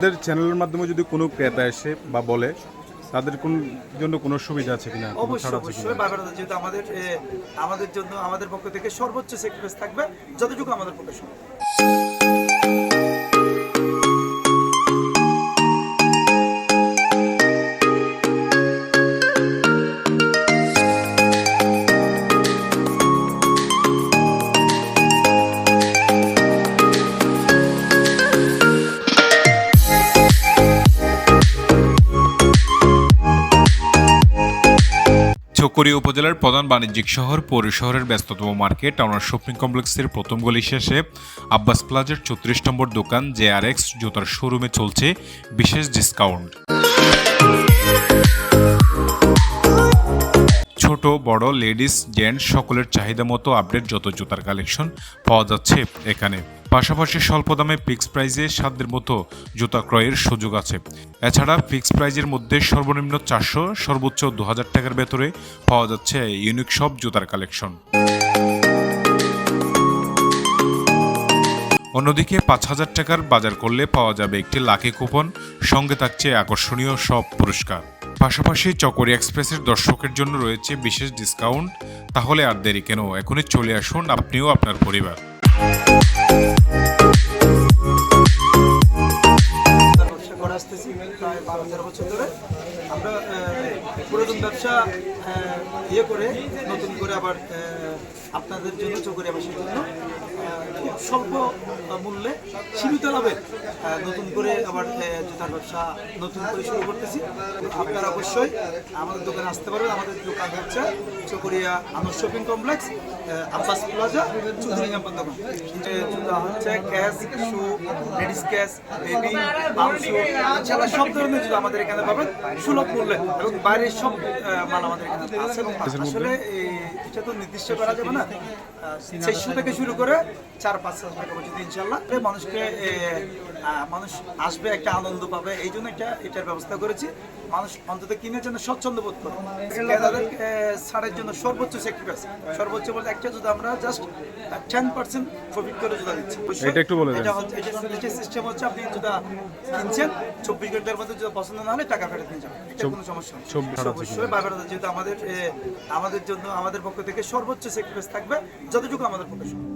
তাদের চ্যানেলের মাধ্যমে যদি কোনো ক্রেতা এসে বা বলে তাদের কোন জন্য কোনো সুবিধা আছে কিনা? অবশ্যই অবশ্যই। যেহেতু আমাদের আমাদের জন্য আমাদের পক্ষ থেকে সর্বোচ্চ সেক্রিফাইস থাকবে যতটুকু আমাদের পক্ষে সম্ভব। চকরিয়া উপজেলার প্রধান বাণিজ্যিক শহর, পৌর শহরের ব্যস্ততম মার্কেট, টাউনার শপিং কমপ্লেক্সের প্রথম গলি শেষে আব্বাস প্লাজার চৌত্রিশ নম্বর দোকান জেআরএক্স জুতার শোরুমে চলছে বিশেষ ডিসকাউন্ট ছোট, বড় লেডিস জেন্টস সকলের চাহিদা মতো আপডেট যত জুতার কালেকশন পাওয়া যাচ্ছে এখানে। পাশাপাশি স্বল্প দামে ফিক্স প্রাইজে সাধ্যের মতো জুতা ক্রয়ের সুযোগ আছে। এছাড়া ফিক্স প্রাইজের মধ্যে সর্বনিম্ন চারশো, সর্বোচ্চ দু হাজার টাকার ভেতরে পাওয়া যাচ্ছে ইউনিক সব জুতার কালেকশন অন্যদিকে পাঁচ হাজার টাকার বাজার করলে পাওয়া যাবে একটি লাকি কুপন সঙ্গে থাকছে আকর্ষণীয় সব পুরস্কার। পাশাপাশি চকরি এক্সপ্রেসের দর্শকের জন্য রয়েছে বিশেষ ডিসকাউন্ট তাহলে আর দেরি কেন? এখনই চলে আসুন, আপনিও আপনার পরিবার। প্রায় বারো তেরো বছর ধরে আমরা পুরাতন ব্যবসা ইয়ে করে নতুন করে আবার আপনাদের জন্য চকরিয়াবাসীর জন্য স্বল্প মূল্যে সীমিত লাভে আহ, নতুন করে আবার জুতার ব্যবসা নতুন করে শুরু করতেছি। আপনারা অবশ্যই আমাদের দোকানে আসতে পারবেন। আমাদের দোকান হচ্ছে চকরিয়া আমার shopping complex Abbas plaza Chowdhury number দোকান। জুতা হচ্ছে cash shoe ladies cash baby এছাড়া সব ধরনের জুতা আমাদের এখানে পাবেন সুলভ মূল্যে। এবং বাইরের সব মাল আমাদের এখানে আছে। আসলে এই, এটা তো নির্দিষ্ট করা যাবে না। চারশো থেকে শুরু করে চার পাঁচ হাজার টাকা পর্যন্ত ইনশাল্লাহ মানুষকে মানুষ আসবে একটা আনন্দ পাবে এই জন্য এটার ব্যবস্থা করেছি। মানুষ অন্তত কিনে যেন স্বচ্ছন্দ বোধ করে। ক্রেতাদের এ, ছাড়ের জন্য সর্বোচ্চ সেক্রিফাইস সর্বোচ্চ বলতে একটা জুতা আমরা জাস্ট টেন পার্সেন্ট প্রফিট করে জুতা দিচ্ছি। এটা একটু বলে এটা হচ্ছে এটা সিস্টেম হচ্ছে আপনি জুতা কিনছেন চব্বিশ ঘণ্টার মধ্যে জুতা পছন্দ না হলে টাকা ফেরত নিয়ে যাবেন। এটা কোনো সমস্যা নেই। অবশ্যই যেহেতু আমাদের আমাদের জন্য আমাদের পক্ষ থেকে সর্বোচ্চ সেক্রিফাইস থাকবে যতটুকু আমাদের প্রকাশন